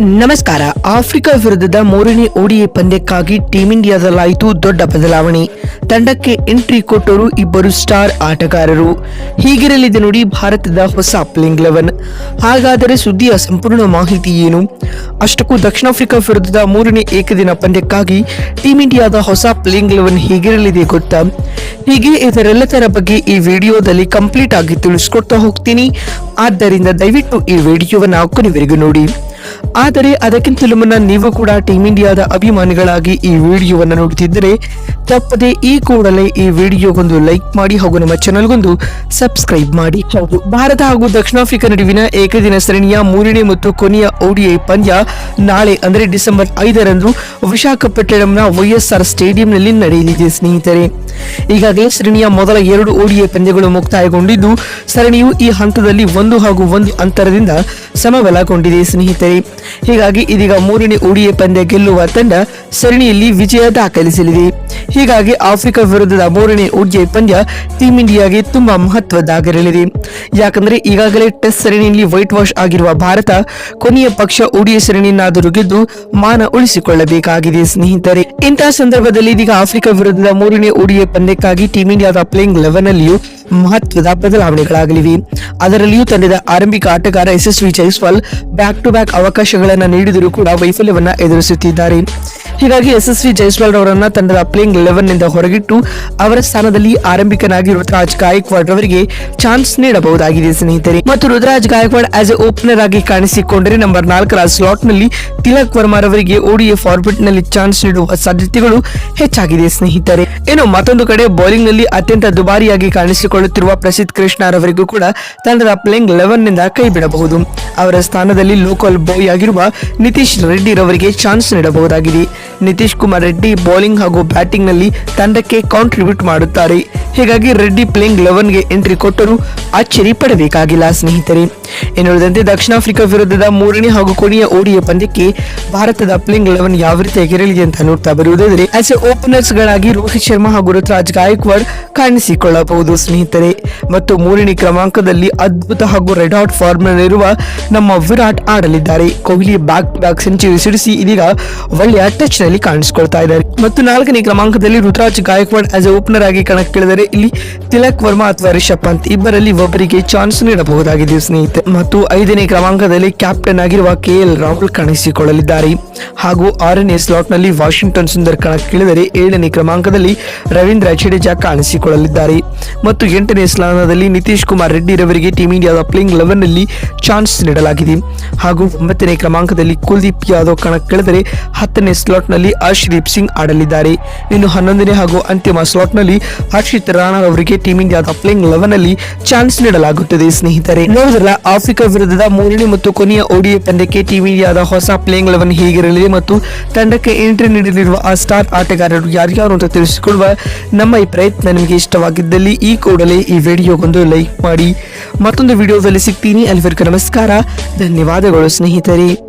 ನಮಸ್ಕಾರ. ಆಫ್ರಿಕಾ ವಿರುದ್ಧದ ಮೂರನೇ ಓಡಿಎ ಪಂದ್ಯಕ್ಕಾಗಿ ಟೀಂ ಇಂಡಿಯಾದಲ್ಲಾಯಿತು ದೊಡ್ಡ ಬದಲಾವಣೆ. ತಂಡಕ್ಕೆ ಎಂಟ್ರಿ ಕೊಟ್ಟರು ಇಬ್ಬರು ಸ್ಟಾರ್ ಆಟಗಾರರು. ಹೀಗಿರಲಿದೆ ನೋಡಿ ಭಾರತದ ಹೊಸ ಪ್ಲೇಯಿಂಗ್ ಲೆವೆನ್ ಹಾಗಾದರೆ ಸುದ್ದಿಯ ಸಂಪೂರ್ಣ ಮಾಹಿತಿ ಏನು? ಅಷ್ಟಕ್ಕೂ ದಕ್ಷಿಣ ಆಫ್ರಿಕಾ ವಿರುದ್ಧದ ಮೂರನೇ ಏಕದಿನ ಪಂದ್ಯಕ್ಕಾಗಿ ಟೀಂ ಇಂಡಿಯಾದ ಹೊಸ ಪ್ಲೇಯಿಂಗ್ ಲೆವೆನ್ ಹೀಗಿರಲಿದೆ ಗೊತ್ತಾ? ಹೀಗೆ ಇದರೆಲ್ಲದರ ಬಗ್ಗೆ ಈ ವಿಡಿಯೋದಲ್ಲಿ ಕಂಪ್ಲೀಟ್ ಆಗಿ ತಿಳಿಸ್ಕೊಡ್ತಾ ಹೋಗ್ತೀನಿ. ಆದ್ದರಿಂದ ದಯವಿಟ್ಟು ಈ ವಿಡಿಯೋವನ್ನು ಕೊನೆವರೆಗೂ ನೋಡಿ. ಆದರೆ ಅದಕ್ಕಿಂತಲೂ ಮುನ್ನ ನೀವು ಕೂಡ ಟೀಮ್ ಇಂಡಿಯಾದ ಅಭಿಮಾನಿಗಳಾಗಿ ಈ ವಿಡಿಯೋವನ್ನು ನೋಡುತ್ತಿದ್ದರೆ ತಪ್ಪದೆ ಈ ಕೂಡಲೇ ಈ ವಿಡಿಯೋಗೊಂದು ಲೈಕ್ ಮಾಡಿ ಹಾಗೂ ನಮ್ಮ ಚಾನಲ್ಗೊಂದು ಸಬ್ಸ್ಕ್ರೈಬ್ ಮಾಡಿ. ಹೌದು, ಭಾರತ ಹಾಗೂ ದಕ್ಷಿಣ ಆಫ್ರಿಕಾ ನಡುವಿನ ಏಕದಿನ ಸರಣಿಯ ಮೂರನೇ ಮತ್ತು ಕೊನೆಯ ಓಡಿಐ ಪಂದ್ಯ ನಾಳೆ ಅಂದರೆ ಡಿಸೆಂಬರ್ ಐದರಂದು ವಿಶಾಖಪಟ್ಟಣಂನ ವೈಎಸ್ಆರ್ ಸ್ಟೇಡಿಯಂನಲ್ಲಿ ನಡೆಯಲಿದೆ ಸ್ನೇಹಿತರೆ. ಈಗಾಗಲೇ ಸರಣಿಯ ಮೊದಲ ಎರಡು ಓಡಿಐ ಪಂದ್ಯಗಳು ಮುಕ್ತಾಯಗೊಂಡಿದ್ದು, ಸರಣಿಯು ಈ ಹಂತದಲ್ಲಿ ಒಂದು ಹಾಗೂ ಒಂದು ಅಂತರದಿಂದ ಸಮಬಲಗೊಂಡಿದೆ ಸ್ನೇಹಿತರೆ. ಹೀಗಾಗಿ ಇದೀಗ ಮೂರನೇ ಉಡಿಯ ಪಂದ್ಯ ಗೆಲ್ಲುವ ತಂಡ ಸರಣಿಯಲ್ಲಿ ವಿಜಯ ದಾಖಲಿಸಲಿದೆ. ಹೀಗಾಗಿ ಆಫ್ರಿಕಾ ವಿರುದ್ಧದ ಮೂರನೇ ಉಡಿಯ ಪಂದ್ಯ ಟೀಂ ಇಂಡಿಯಾಗೆ ತುಂಬಾ ಮಹತ್ವದ್ದಾಗಿರಲಿದೆ. ಯಾಕಂದ್ರೆ ಈಗಾಗಲೇ ಟೆಸ್ಟ್ ಸರಣಿಯಲ್ಲಿ ವೈಟ್ ವಾಶ್ ಆಗಿರುವ ಭಾರತ ಕೊನೆಯ ಪಕ್ಷ ಉಡಿಯ ಸರಣಿಯನ್ನಾದರೂ ಗೆದ್ದು ಮಾನ ಉಳಿಸಿಕೊಳ್ಳಬೇಕಾಗಿದೆ ಸ್ನೇಹಿತರೆ. ಇಂತಹ ಸಂದರ್ಭದಲ್ಲಿ ಇದೀಗ ಆಫ್ರಿಕಾ ವಿರುದ್ಧದ ಮೂರನೇ ಉಡಿಯ ಪಂದ್ಯಕ್ಕಾಗಿ ಟೀಂ ಇಂಡಿಯಾದ ಪ್ಲೇಯಿಂಗ್ ಲೆವೆನ್ ಅಲ್ಲಿಯೂ ಮಹತ್ವದ ಬದಲಾವಣೆಗಳಾಗಲಿವೆ. ಅದರಲ್ಲಿಯೂ ತಂಡದ ಆರಂಭಿಕ ಆಟಗಾರ Yashasvi Jaiswal back to back ಅವಕಾಶಗಳನ್ನು ನೀಡಿದರೂ ಕೂಡ ವೈಫಲ್ಯವನ್ನು ಎದುರಿಸುತ್ತಿದ್ದಾರೆ. ಹೀಗಾಗಿ ಯಶಸ್ವಿ ಜೈಸ್ವಾಲ್ ಅವರನ್ನ ತಂಡದ ಪ್ಲೇಯಿಂಗ್ ಲೆವೆನ್ನಿಂದ ಹೊರಗಿಟ್ಟು ಅವರ ಸ್ಥಾನದಲ್ಲಿ ಆರಂಭಿಕನಾಗಿ ರುದ್ರಾಜ್ ಗಾಯಕ್ವಾಡ್ ಅವರಿಗೆ ಚಾನ್ಸ್ ನೀಡಬಹುದಾಗಿದೆ, ಸ್ನೇಹಿತರೆ. ಮತ್ತು Ruturaj Gaikwad as a opener ಆಗಿ ಕಾಣಿಸಿಕೊಂಡರೆ ನಂಬರ್ ನಾಲ್ಕರ ಸ್ಲಾಟ್ನಲ್ಲಿ ತಿಲಕ್ ವರ್ಮಾ ರವರಿಗೆ ಓಡಿಎ ಫಾರ್ಮೆಟ್ನಲ್ಲಿ ಚಾನ್ಸ್ ನೀಡುವ ಸಾಧ್ಯತೆಗಳು ಹೆಚ್ಚಾಗಿದೆ, ಸ್ನೇಹಿತರೆ. ಏನು ಮತ್ತೊಂದು ಕಡೆ ಬೌಲಿಂಗ್ನಲ್ಲಿ ಅತ್ಯಂತ ದುಬಾರಿಯಾಗಿ ಕಾಣಿಸಿಕೊಳ್ಳುತ್ತಿರುವ ಪ್ರಸಿದ್ಧ ಕೃಷ್ಣ ರವರಿಗೂ ಕೂಡ ತಂಡದ ಪ್ಲೇಯಿಂಗ್ ಲೆವೆನ್ನಿಂದ ಕೈ ಬಿಡಬಹುದು. ಅವರ ಸ್ಥಾನದಲ್ಲಿ ಲೋಕಲ್ ಬಾಯ್ ಆಗಿರುವ ನಿತೀಶ್ ರೆಡ್ಡಿ ರವರಿಗೆ ಚಾನ್ಸ್ ನೀಡಬಹುದಾಗಿದೆ. ನಿತೀಶ್ ಕುಮಾರ್ ರೆಡ್ಡಿ ಬೌಲಿಂಗ್ ಹಾಗೂ ಬ್ಯಾಟಿಂಗ್ನಲ್ಲಿ ತಂಡಕ್ಕೆ ಕಾಂಟ್ರಿಬ್ಯೂಟ್ ಮಾಡುತ್ತಾರೆ. ಹೀಗಾಗಿ ರೆಡ್ಡಿ ಪ್ಲೇಯಿಂಗ್ ಲೆವೆನ್ಗೆ ಎಂಟ್ರಿ ಕೊಟ್ಟರು ಅಚ್ಚರಿ ಪಡಬೇಕಾಗಿಲ್ಲ, ಸ್ನೇಹಿತರೆ. ಇನ್ನುಳಿದಂತೆ ದಕ್ಷಿಣ ಆಫ್ರಿಕಾ ವಿರುದ್ಧದ ಮೂರನೇ ಹಾಗೂ ಕೊನೆಯ ಓಡಿಯ ಪಂದ್ಯಕ್ಕೆ ಭಾರತದ ಪ್ಲೇಯಿಂಗ್ ಲೆವೆನ್ ಯಾವ ರೀತಿ ರೀತಿಯಾಗಿರಲಿದೆ ಅಂತ ನೋಡ್ತಾ ಬರುವುದಾದರೆ ಆಸ್ ಎ ಓಪನರ್ಸ್ ಗಳಾಗಿ ರೋಹಿತ್ ಶರ್ಮಾ ಹಾಗೂ ಋತುರಾಜ್ ಗಾಯಕ್ವಾಡ್ ಕಾಣಿಸಿಕೊಳ್ಳಬಹುದು, ಸ್ನೇಹಿತರೆ. ಮತ್ತು ಮೂರನೇ ಕ್ರಮಾಂಕದಲ್ಲಿ ಅದ್ಭುತ ಹಾಗೂ ರೆಡ್ ಹಾಟ್ ಫಾರ್ಮ್ ನಲ್ಲಿರುವ ನಮ್ಮ ವಿರಾಟ್ ಆಡಲಿದ್ದಾರೆ. ಕೊಹ್ಲಿ ಬ್ಯಾಕ್ ಬ್ಯಾಕ್ ಸೆಂಚುರಿ ಸಿಡಿಸಿ ಇದೀಗ ಒಳ್ಳೆಯ ಟಚ್ ನಲ್ಲಿ ಕಾಣಿಸಿಕೊಳ್ತಾ ಇದ್ದಾರೆ. ಮತ್ತು ನಾಲ್ಕನೇ ಕ್ರಮಾಂಕದಲ್ಲಿ Ruturaj Gaikwad as a opener ಆಗಿ ಕಣಕ್ಕಿಳಿದರೆ ಇಲ್ಲಿ ತಿಲಕ್ ವರ್ಮಾ ಅಥವಾ ರಿಷಬ್ ಪಂತ್ ಇಬ್ಬರಲ್ಲಿ ಒಬ್ಬರಿಗೆ ಚಾನ್ಸ್ ನೀಡಬಹುದಾಗಿದೆ, ಸ್ನೇಹಿತರೆ. ಮತ್ತು ಐದನೇ ಕ್ರಮಾಂಕದಲ್ಲಿ ಕ್ಯಾಪ್ಟನ್ ಆಗಿರುವ ಕೆ ಎಲ್ ರಾಹುಲ್ ಕಾಣಿಸಿಕೊಳ್ಳಲಿದ್ದಾರೆ. ಹಾಗೂ ಆರನೇ ಸ್ಲಾಟ್ನಲ್ಲಿ ವಾಷಿಂಗ್ಟನ್ ಸುಂದರ್ ಕಣಕ್ಕಿಳಿದರೆ ಏಳನೇ ಕ್ರಮಾಂಕದಲ್ಲಿ ರವೀಂದ್ರ ಜಡೇಜಾ ಕಾಣಿಸಿಕೊಳ್ಳಲಿದ್ದಾರೆ. ಮತ್ತು ಎಂಟನೇ ಸ್ಥಾನದಲ್ಲಿ ನಿತೀಶ್ ಕುಮಾರ್ ರೆಡ್ಡಿ ರವರಿಗೆ ಟೀಂ ಇಂಡಿಯಾದ ಪ್ಲೇಯಿಂಗ್ ಲೆವೆನ್ನಲ್ಲಿ ಚಾನ್ಸ್ ನೀಡಲಾಗಿದೆ. ಹಾಗೂ ಒಂಬತ್ತನೇ ಕ್ರಮಾಂಕದಲ್ಲಿ ಕುಲ್ದೀಪ್ ಯಾದವ್ ಕಣಕ್ಕಿಳಿದರೆ ಹತ್ತನೇ ಸ್ಲಾಟ್ ಅರ್ಷದೀಪ್ ಸಿಂಗ್ ಆಡಲಿದ್ದಾರೆ. ಇನ್ನು ಹನ್ನೊಂದನೇ ಹಾಗೂ ಅಂತಿಮ ಸ್ಲಾಟ್ನಲ್ಲಿ ಹರ್ಷಿತ್ ರಾಣಾ ಅವರಿಗೆ ಟೀಮ್ ಇಂಡಿಯಾದ ಪ್ಲೇಯಿಂಗ್ ಲೆವೆನ್ ಅಲ್ಲಿ ಚಾನ್ಸ್ ನೀಡಲಾಗುತ್ತದೆ. ಸ್ನೇಹಿತರೆ, ನೋಡಿದ್ರಲ್ಲ ಆಫ್ರಿಕಾ ವಿರುದ್ಧದ ಮೂರನೇ ಮತ್ತು ಕೊನೆಯ ಓಡಿಎ ಪಂದ್ಯಕ್ಕೆ ಟೀಮ್ ಇಂಡಿಯಾದ ಹೊಸ ಪ್ಲೇಯಿಂಗ್ ಲೆವೆನ್ ಹೇಗಿರಲಿದೆ ಮತ್ತು ತಂಡಕ್ಕೆ ಎಂಟ್ರಿ ನೀಡಲಿರುವ ಆ ಸ್ಟಾರ್ ಆಟಗಾರರು ಯಾರ್ಯಾರು ಅಂತ ತಿಳಿಸಿಕೊಳ್ಳುವ ನಮ್ಮ ಈ ಪ್ರಯತ್ನ ನಿಮಗೆ ಇಷ್ಟವಾಗಿದ್ದಲ್ಲಿ ಈ ಕೂಡಲೇ ಈ ವಿಡಿಯೋಗೊಂದು ಲೈಕ್ ಮಾಡಿ. ಮತ್ತೊಂದು ವಿಡಿಯೋದಲ್ಲಿ ಸಿಗ್ತೀನಿ. ಅಲ್ಲಿವರೆಗೂ ನಮಸ್ಕಾರ. ಧನ್ಯವಾದಗಳು ಸ್ನೇಹಿತರೆ.